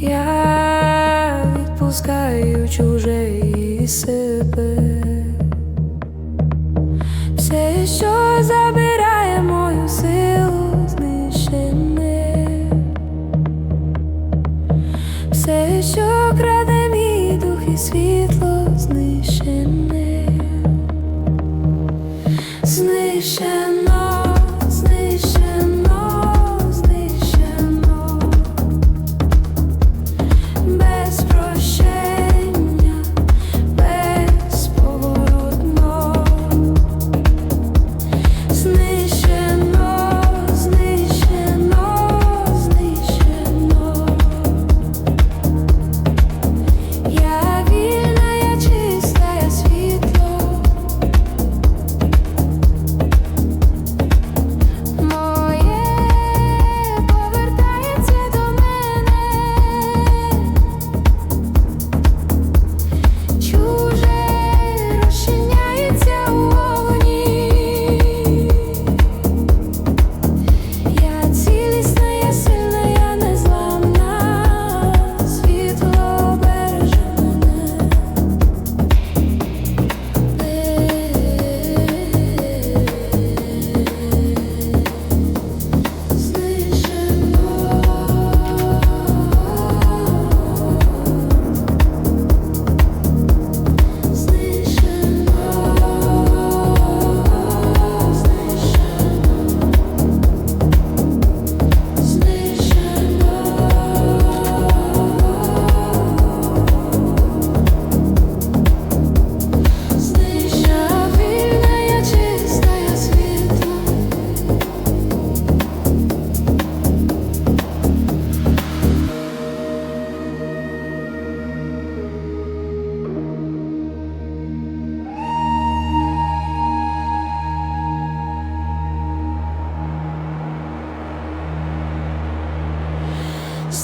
я відпускаю чужі сипи, все, що забирає мою силу, знищене, все, що краде мій дух і світло, знищене, знищене.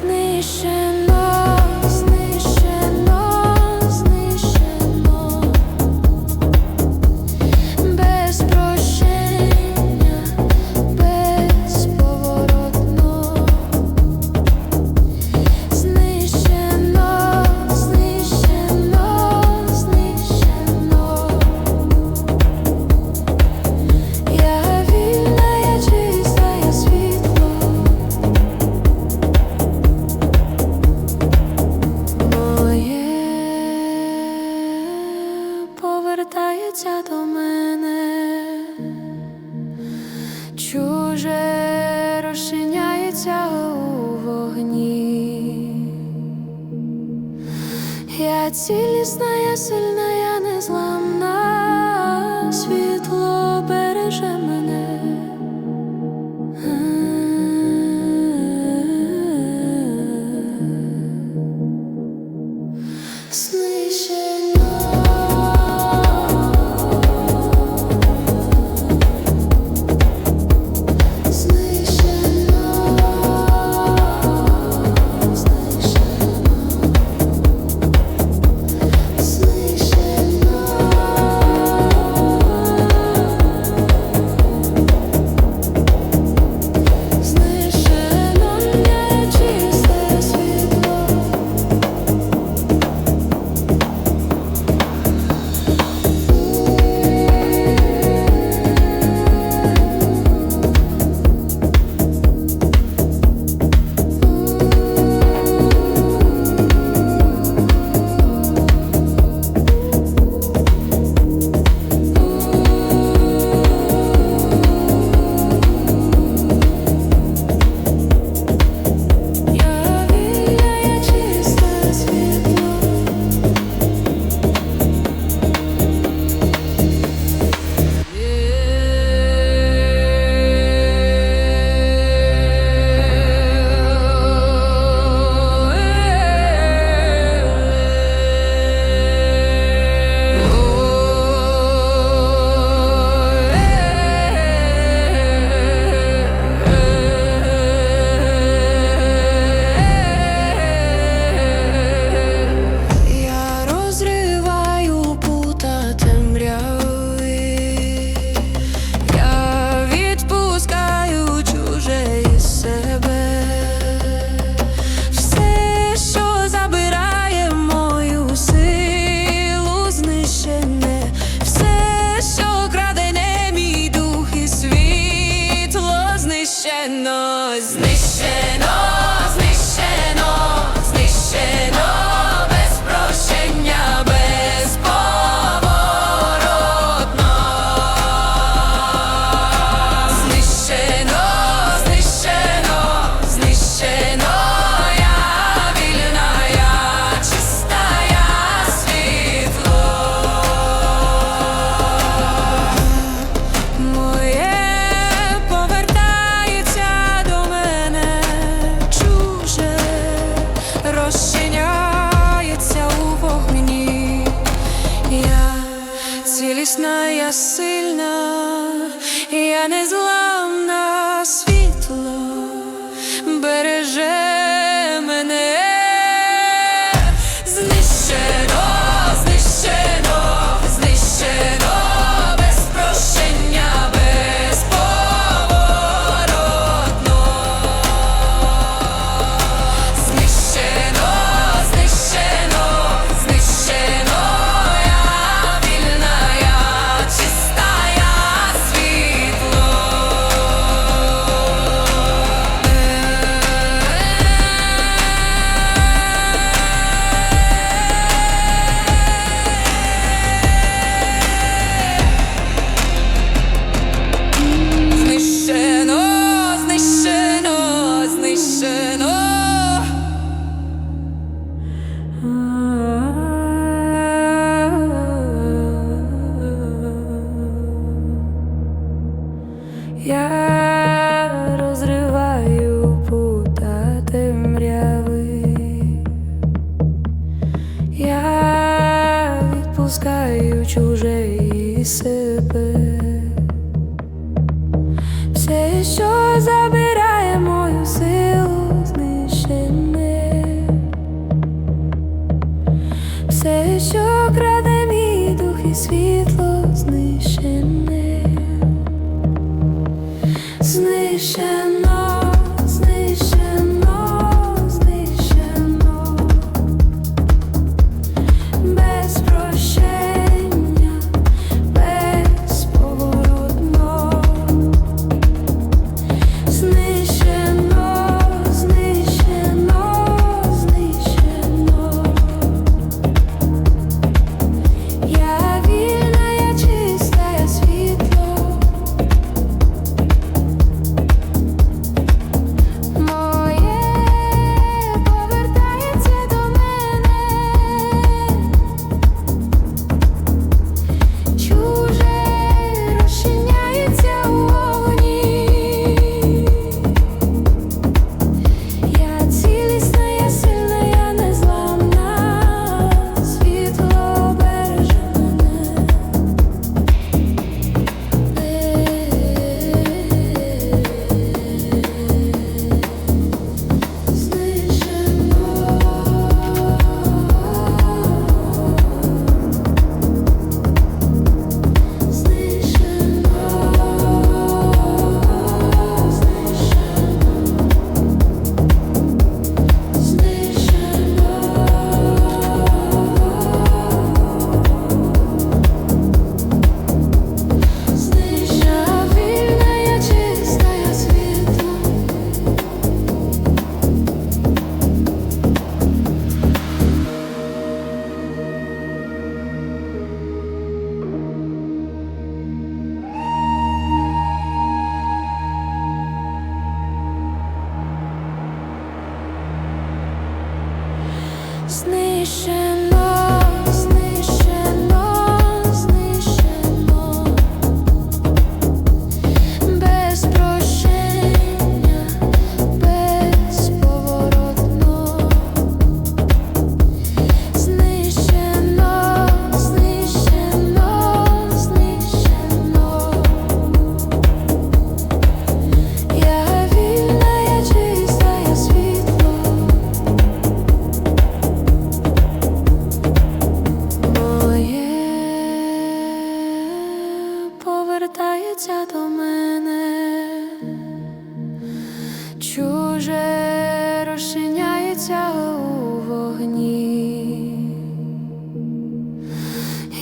nation цілісна, я сильна, я не зламна. mission. пускаю чужие сыпы Все еще за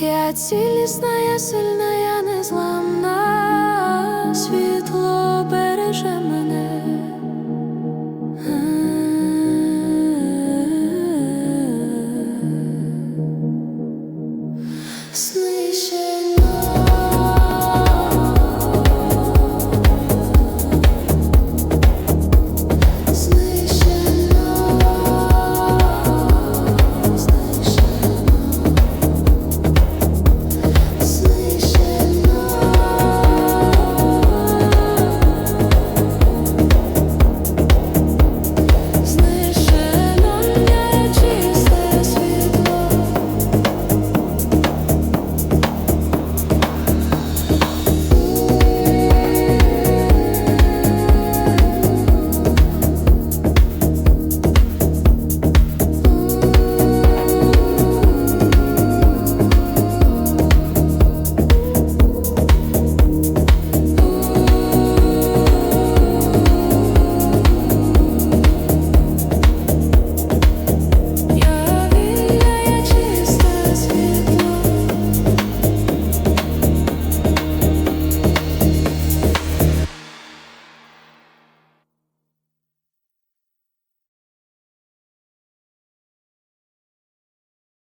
Я цілісна, я сильна, я незламна.